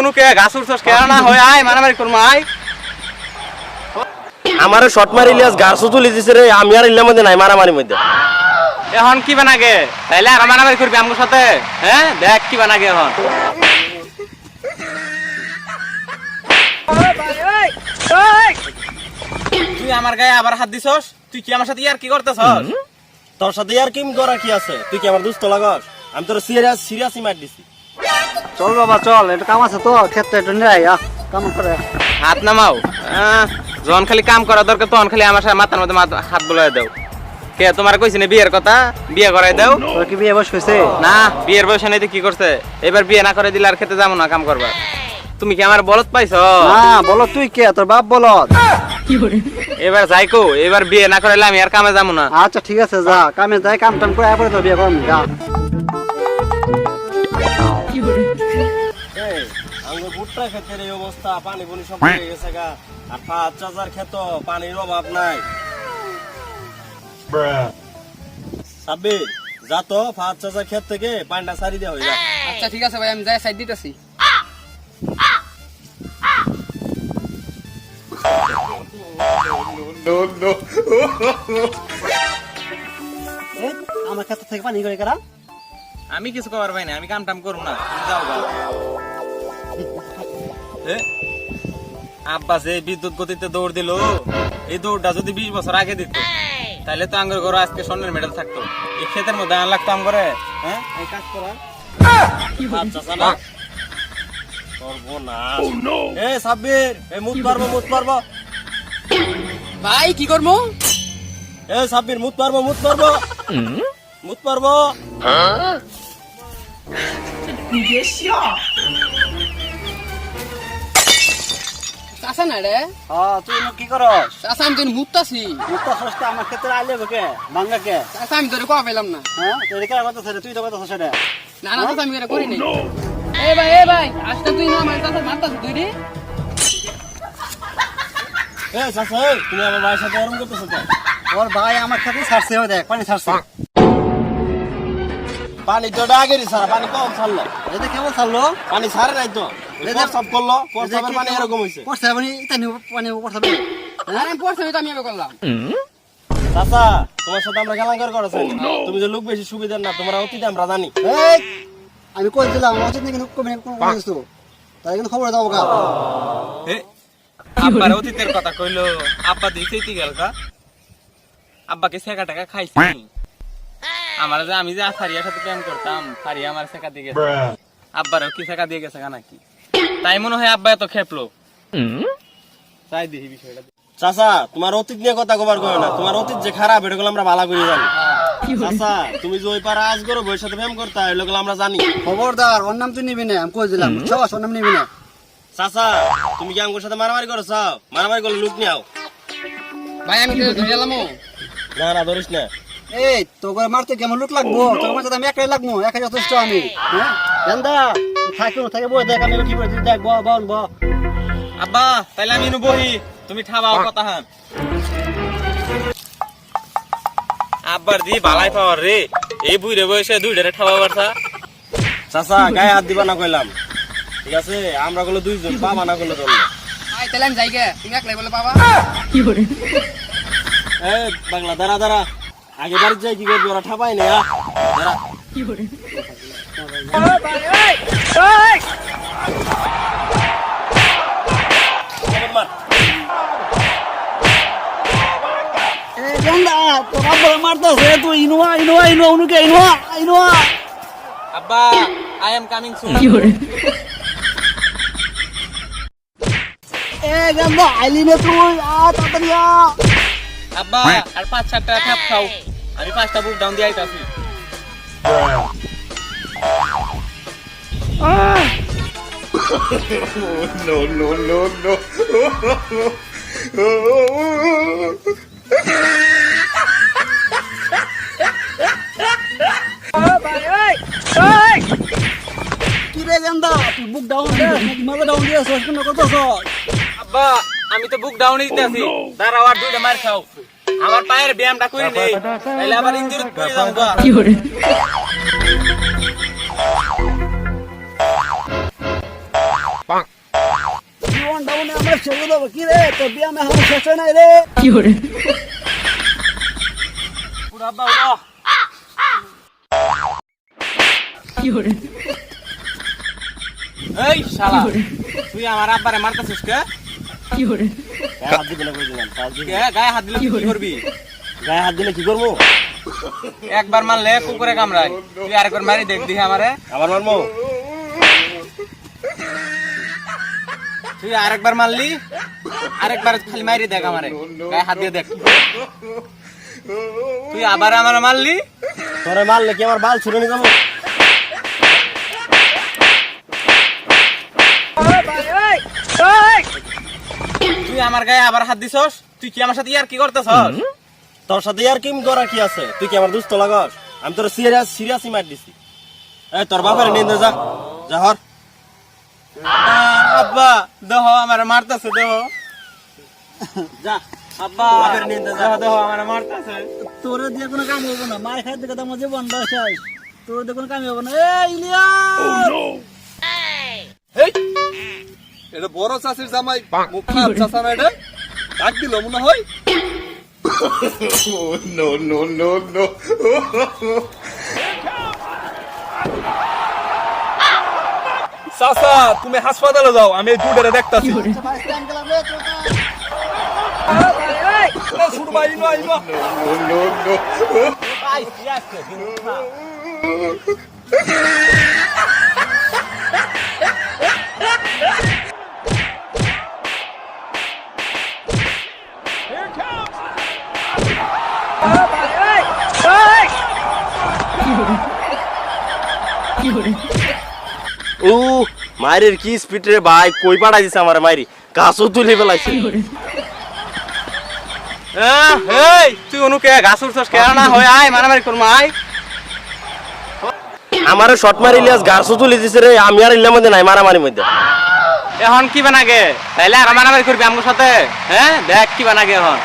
অনুকে গাছ উঠছস কে না হয় আয় মারামারি করব আয়। আমার শর্ট মারি গাছ তুলি দিছে রে আমি আর ইল্লার মধ্যে নাই মারামারির মধ্যে। এখন কি বানাগে? তাইলে আর মারামারি করবি আমার সাথে হ্যাঁ? দেখ কি বানাগে এখন। তুই আমার গায়ে আবার হাত দিছস? তুই কি আমার সাথে ইয়ার কি করতেছস? তোর সাথে আর কিম করা কি আছে? তুই কি আমার দুস্থ লাগস? আমি তোর সিরিয়াস সিরিয়াসই মার দিছি। চল বাবা চল। এটা কাম আছে তো ক্ষেত্রে একটু আয় কাম করে। হাত নামাও। যখন খালি কাম করা দরকার তখন খালি আমার সাথে মাথার মধ্যে হাত বুলাই দাও। কে তোমার কইছি না বিয়ের কথা? বিয়ে করাই দাও। তোর কি বিয়ে বয়স হয়েছে না বিয়ের বয়সে নাই তো কি করছে? এবার বিয়ে না করে দিলে আর খেতে যাব না কাম করবা। তুমি কি আমার বলত পাইছো? না বলো তুই কে? তোর বাপ বলো এবার যাই কো এবার বিয়ে না করাইলে আমি আর কামে যাব না। আচ্ছা ঠিক আছে যা। কামে যাই কাম টাম করে তো বিয়ে যা। ভুট্টা ক্ষেতের এই অবস্থা পানি বনি সব হয়ে গেছে গা। আর পাঁচ হাজার ক্ষেত পানির অভাব নাই। সাব্বি যা তো পাঁচ হাজার ক্ষেত থেকে পানিটা সারি দেওয়া হয়ে আচ্ছা ঠিক আছে ভাই আমি যাই সাইড দিতেছি। এই, আমার ক্ষেত্র থেকে পানি করে কারা আমি কিছু করার পাই না আমি কাম টাম করব না। যাও গা। এ, আব্বা যে বিদ্যুৎ গতিতে দৌড় দিল এই দৌড়টা যদি বিশ বছর আগে দিত তাহলে তো আঙ্গুর ঘরে আজকে স্বর্ণের মেডেল থাকতো। এই ক্ষেতের মধ্যে আন লাগতো আম করে হ্যাঁ? এই কাজ করা। আচ্ছা এ সাব্বির এ মুত পারব মুত পারব। ভাই কি করব এ সাব্বির মুত পারব মুত পারব। মুত পারব। চাষা না রে। হ্যাঁ তুই কি করস চাষা আমি তোর মুততাছি মুক্তা সস্তা আমার ক্ষেত্রে আইলে কে ভাঙ্গা কে চাষা আমি তোর কোয়া পেলাম না। হ্যাঁ তুই কে কথা ছেড়ে তুই তো কথা ছেড়ে না না চাষা আমি এটা করি নাই। এ ভাই এ ভাই আজকে তুই না আমার চাষা মারতাছি তুই রে। এ এই, তুমি আমার ভাইয়ের সাথে করতেছো কেন? ওর ভাই আমার ক্ষেত্রে ছাড়ছে ও দেখ পানি ছাড়ছে। পানি তো আগে সারা পানি কম ছাড়লো? এই যে কেমন ছাড়লো? পানি ছাড়ে নাই তো। করল প্রস্তাবের এরকম নিব পানি পড়ছে আর আমি পড়ছি আমি এবার করলাম। চাচা তোমার সাথে আমরা গালাঙ্গার করেছি। তুমি যে লোক বেশি সুবিধার না তোমরা অতীতে আমরা জানি। আমি কই দিলাম উচিত নাকি কমে কোন কিছু। তাই কিন্তু খবর দাও গা আব্বার অতীতের কথা কইলো আব্বা দিতেই গেল কা আব্বাকে সেকা টাকা খাইছি। আমার যে আমি যে ফারিয়ার সাথে প্রেম করতাম আমার সেকা দিয়ে গেছে। আব্বারও কি সেকা দিয়ে গেছে নাকি? তাই মনে হয় আব্বা এত খেপলো। তাই দেখি বিষয়টা। চাচা তোমার অতীত নিয়ে কথা কবার করো না। তোমার অতীত যে খারাপ এটা আমরা ভালো করে জানি। চাচা তুমি যে ওই আজ করো বইয়ের সাথে প্রেম করতা এগুলো আমরা জানি। খবরদার ওর নাম তুই নিবি না আমি কই দিলাম বুঝছস ওর নাম নিবি না। চাচা তুমি কি আমার সাথে মারামারি করো চাও মারামারি করলে লুক নিয়ে আও। ভাই আমি ধরে এলাম? না না ধরিস না। এই তো করে মারতে কেমন লুক লাগবো? তোর মাঝে আমি একাই লাগবো একাই যথেষ্ট আমি হ্যাঁ? জানদা থাকি থাকে বই দেখ আমি কি করে? দেখ ব বল ব আব্বা তাইলে আমি নু বহি তুমি ঠাবাও কথা হান আব্বার দি বালাই পাওয়ার রে। এই বুইরে বয়সে দুইটারে ঠাবা পারছা চাচা গায়ে হাত দিবা না কইলাম। ঠিক আছে? আমরা গুলো দুইজন বাবা না করলে ধরলো ভাই তাহলে আমি যাই গে তুমি একলাই বলে বাবা এ বাংলা দাঁড়া দাঁড়া। আগে বাড়ি যাই কি করবি? ওরা ঠাপাই না দাঁড়া। মারতাছে তুই ইনোয়া ইনোয়া ইনোয়া উনুকে এ জানদা আইলি না তুই আ তাড়াতাড়ি আ পাঁচ সাতটা খাপ খাও আমি পাঁচটা বুক ডাউন দিয়ে আইতাছি দিয়ে সস কোন করতেছ আব্বা আমি তো বুক ডাউন দিতেছি দাঁড়াও আর দুইটা মার খাও আমার পায়ের ব্যায়ামটা করে নেই তাহলে আবার ইঞ্জুরি করে যাব গা। আমার ছেড়ে দেবো। কি রে? তোর বিয়ে আমি এখন শেষ হয় নাই রে। পুরো আব্বা উঠো। এই শালা তুই আমার আব্বারে মারতেছিস কে? গায়ে হাত? গায়ে দিলে তুই কি করবি? গায়ে হাত দিলে কি করব? একবার মারলে কুকুরে কামড়ায়। তুই আরেকবার মারি দেখ দিহি আমারে। আবার মারবো? তুই আরেকবার মারলি আরেকবার খালি মারি দেখ আমারে। গায়ে হাত দিয়ে দেখ। তুই আবার আমার মারলি। তোরে মারলে কি আমার বাল ছুড়ে নিয়ে যাব? তুই আমার গায়ে আবার হাত দিছস? তুই কি আমার সাথে ইয়ার কি করতেছস? তোর সাথে আর কি করা কি আছে? তুই কি আমার দুস্থ লাগস? আমি তোর সিরিয়াস সিরিয়াসই মার দিছি। এই তোর বাপের নিন্দে যা। যা হর। আব্বা দেহ আমার মারতেছে দেহ। যা। আব্বা বাপের নিন্দে যা। দেহ আমার মারতেছে। তোরে দিয়ে কোনো কাম হব না। মায়ের খাইতে কথা আমার জীবন দশাই তোর দিয়ে কোনো কাম হব না। এই ইলিয়া এটা বড় চাষির জামাই চাষা না এটা ডাক দিল মনে হয় চাষা তুমি হাসপাতালে যাও আমি এই দুটারে দেখতাছি ও, মায়ের কি স্পিড রে ভাই? কই পাড়াই দিছে আমার মাইরি গাছও তুলে ফেলাইছে। তুই অনুকে গাছ উঠছস কেন না, হয়, আয়, মারামারি করব শট মারি লিয়াস গাছও তুলে দিছে রে, আমি আর ইল্লার মধ্যে নাই, মারামারির মধ্যে। এখন কি বানাগে? তাইলে আর মারামারি করবি আমার সাথে? হ্যাঁ? দেখ কি বানাগে এখন।